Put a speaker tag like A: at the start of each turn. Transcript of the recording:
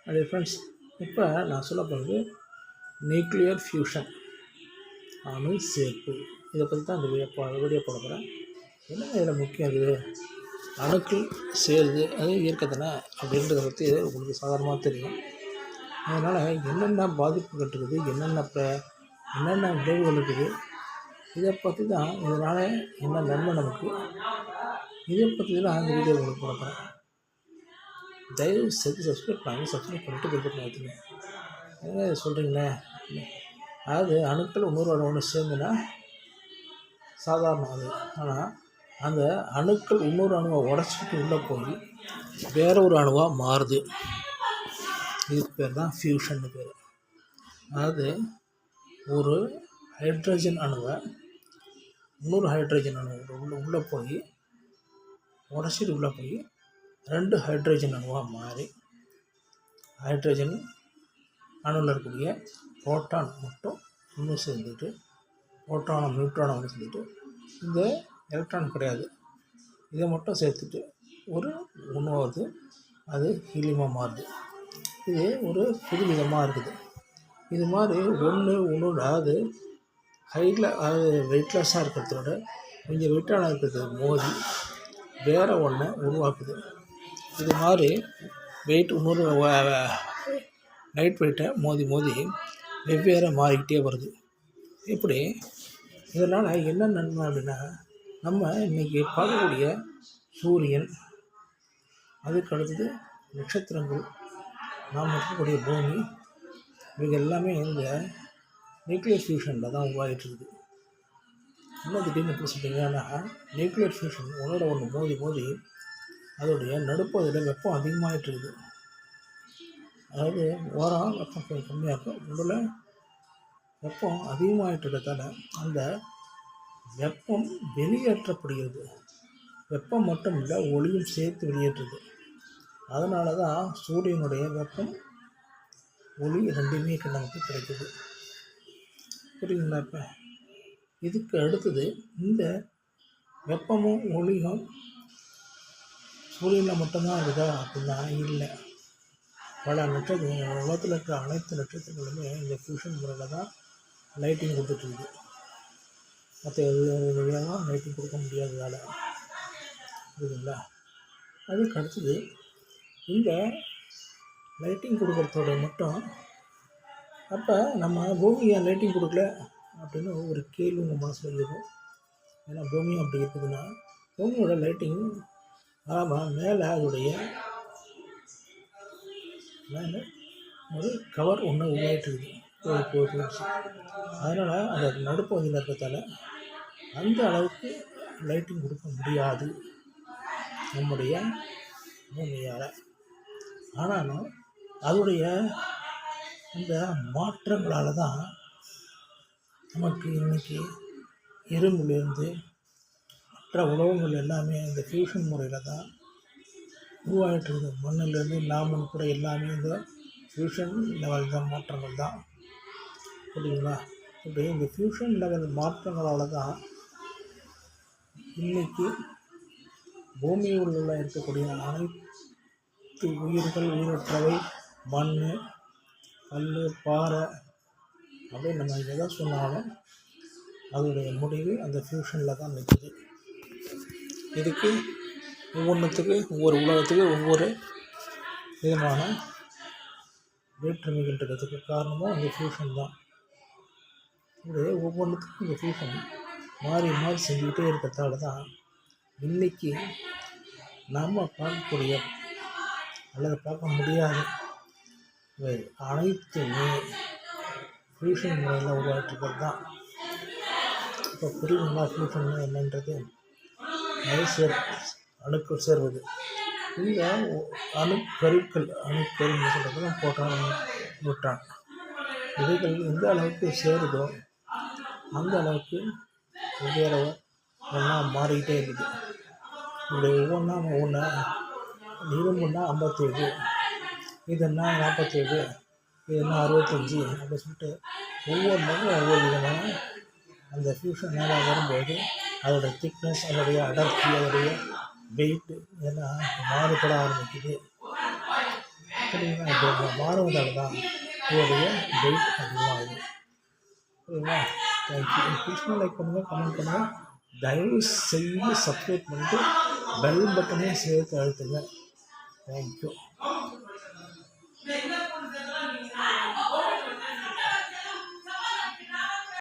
A: அப்படியே ஃப்ரெண்ட்ஸ் இப்போ நான் சொல்ல போகிறது நியூக்ளியர் ஃபியூஷன் அணு சேர்ப்பு. இதை பற்றி தான் இந்த வீடியோ வீடியோ போட போகிறேன் இதில் முக்கியம் இது அணுக்கள் சேருது அது இயற்கத்தானே அப்படின்றத பற்றி உங்களுக்கு சாதாரணமாக தெரியும். அதனால் என்னென்ன பாதிப்புகள் இருக்குது என்னென்ன ப்ர என்னென்ன விளைவுகள் இருக்குது இதை பற்றி தான் இதனால் என்ன நன்மை நமக்கு இதை பற்றி தான் இந்த வீடியோ உங்களுக்கு போட போகிறேன் தயவு செய்து சப்ஸ்கிரைப் பண்ணி சப்ஸ்கிரைப் பண்ணிட்டு பில் பட்டன் அழுத்துங்க என்ன சொல்கிறீங்களே அதாவது அணுக்கள் இன்னொரு ஒன்று சேர்ந்துன்னா சாதாரணம் அது. ஆனால் அந்த அணுக்கள் இன்னொரு அணுவை உடச்சிட்டு உள்ளே போய் வேற ஒரு அணுவாக மாறுது. இதுக்கு பேர் தான் ஃபியூஷன் பேர். அதாவது ஒரு ஹைட்ரஜன் அணுவை இன்னொரு ஹைட்ரஜன் அணு உள்ள உள்ளே போய் உடச்சிட்டு உள்ளே போய் ரெண்டு ஹைட்ரஜன் அணுவாக மாறி ஹைட்ரஜன் அணுவில் இருக்கக்கூடிய புரோட்டான் மட்டும் ஒன்று சேர்ந்துட்டு புரோட்டானும் நியூட்ரானும் ஒன்று சேர்ந்துட்டு இந்த எலக்ட்ரான் கிடையாது. இதை மட்டும் சேர்த்துட்டு ஒரு உணவு அது ஹீலியமாக மாறுது. இது ஒரு புது விதமாக இருக்குது. இது மாதிரி ஒன்று ஒன்று அதாவது ஹைட்ல அதாவது வெயிட்லெஸ்ஸாக இருக்கிறதோட கொஞ்சம் வெயிட்டான இருக்கிறது மோதி வேறு ஒன்றை உருவாக்குது. இது மாதிரி வெயிட் இன்னொரு லைட் வெயிட்டை மோதி மோதி வெவ்வேறு மாறிக்கிட்டே வருது. இப்படி இதனால் என்ன நன்மை அப்படின்னா நம்ம இன்றைக்கி பார்க்கக்கூடிய சூரியன் அதுக்கு அடுத்தது நட்சத்திரங்கள் நாம் இருக்கக்கூடிய பூமி இவங்க எல்லாமே இந்த நியூக்ளியர் ஃபியூஷனில் தான் உருவாகிட்டு இருக்குது. என்ன திடீர்னு எப்படி சொல்கிறீங்கன்னா நியூக்ளியர் ஃபியூஷன் ஒன்றோட ஒன்று மோதி மோதி அதோடைய நடுப்பகுதியில் வெப்பம் அதிகமாகிட்டு இருக்குது அதாவது ஓரம் வெப்பம் கொஞ்சம் கம்மியாக இருக்கும். முதல்ல வெப்பம் அதிகமாகிட்டு இருக்கிறதால அந்த வெப்பம் வெளியேற்றப்படுகிறது. வெப்பம் மட்டும் இல்லை ஒளியும் சேர்த்து வெளியேற்றுது. அதனால தான் சூரியனுடைய வெப்பம் ஒளி ரெண்டுமே நமக்கு கிடைக்குது. புரியுதுங்களா இப்போ? இதுக்கு அடுத்தது இந்த வெப்பமும் ஒளியும் சூரியனில் மட்டும்தான் இருக்குதா? அப்படின்னா இல்லை. பல நட்சத்திரங்கள் உலகத்தில் இருக்கிற அனைத்து நட்சத்திரங்களுமே இந்த ஃபியூஷன் முறையில் தான் லைட்டிங் கொடுத்துட்ருக்கு மற்ற எது வழியாக லைட்டிங் கொடுக்க முடியாததால் புரியுதுங்களா? அதுக்கு அடுத்தது இந்த லைட்டிங் கொடுக்குறதோட மட்டும் அப்போ நம்ம பூமி ஏன் லைட்டிங் கொடுக்கல அப்படின்னு ஒரு கேள்வி உங்கள் மனசில் இருக்கும். ஏன்னா பூமி அப்படி இருக்குதுன்னா பூமியோட லைட்டிங் ஆமாம் மேலே அதோடைய மேலே ஒரு கவர் ஒன்று உருவாகிட்டு இருக்குது ஒரு அதனால் அந்த நடுப்பகுதியில் இருக்கிறதால அந்த அளவுக்கு லைட்டிங் கொடுக்க முடியாது. நம்முடைய பூமியால். ஆனாலும் அதோடைய அந்த மாற்றங்களால் தான் நமக்கு இன்றைக்கி இரும்பிலிருந்து மற்ற உலகங்கள் எல்லாமே இந்த ஃபியூஷன் முறையில் தான் உருவாகிட்டு மண்ணிலேருந்து நாமும் கூட எல்லாமே இந்த ஃபியூஷன் லெவல் தான் மாற்றங்கள் தான். புரியுங்களா இப்படி இந்த ஃபியூஷன் லெவல் மாற்றங்களால் தான் இன்றைக்கி பூமியில் உள்ள இருக்கக்கூடிய அனைத்து உயிர்கள் உயிரற்றவை மண் கல் பாறை அப்படின்னு நம்ம எதை சொன்னாலும் அதோடைய முடிவு அந்த ஃபியூஷனில் தான் நிற்குது. இதுக்கு ஒவ்வொன்றுத்துக்கு ஒவ்வொரு உலகத்துக்கு ஒவ்வொரு விதமான வேற்றுமைகள் இருக்கிறதுக்கு காரணமும் இந்த ஃபியூஷன் தான். இது ஒவ்வொன்றுத்துக்கும் இந்த ஃபியூஷன் மாறி மாறி செஞ்சுக்கிட்டே இருக்கிறதால தான் இன்றைக்கி நாம் பார்க்கக்கூடிய அல்லது பார்க்க முடியாத இவை அனைத்துமே ஃபியூஷன் முறையில் உருவாக்கிட்டு தான். இப்போ புரியுங்களா ஃபியூஷன் என்னன்றது? அது சேர் அணுக்கள் சேர்வது இந்த அணுக்கருக்கள் அணுக்கருன்னு சொல்கிறது போட்டான் நியூட்ரான் இவைகள் எந்த அளவுக்கு சேருதோ அந்த அளவுக்கு வெவ்வேறு ஒன்றா மாறிக்கிட்டே இருக்குது. இப்படி ஒவ்வொன்றா ஒவ்வொன்றா இரும்புன்னா ஐம்பத்தேழு இதுன்னா நாற்பத்தேழு இதுன்னா அறுபத்தஞ்சி அப்படின்னு சொல்லிட்டு ஒவ்வொன்றுக்கும் ஒவ்வொரு விதமான அந்த ஃபியூஷன் நேராக வரும்போது அதோடய திக்னஸ் அதோடைய அடர்த்தி அதோடைய வெயிட்டு இதெல்லாம் மாறுபட ஆரம்பிக்குது. சரிங்களா? இப்போ மாறுவதால் தான் இதோடைய வெயிட் அதிகமாகுது. சரிங்களா? தேங்க்யூ பிடிச்சினா லைக் பண்ணுங்கள் கமெண்ட் பண்ணுங்கள் தயவு செய்து சப்ஸ்கிரைப் பண்ணிட்டு பெல் பட்டனையும் சேர்த்து அழுத்துங்க. தேங்க்யூ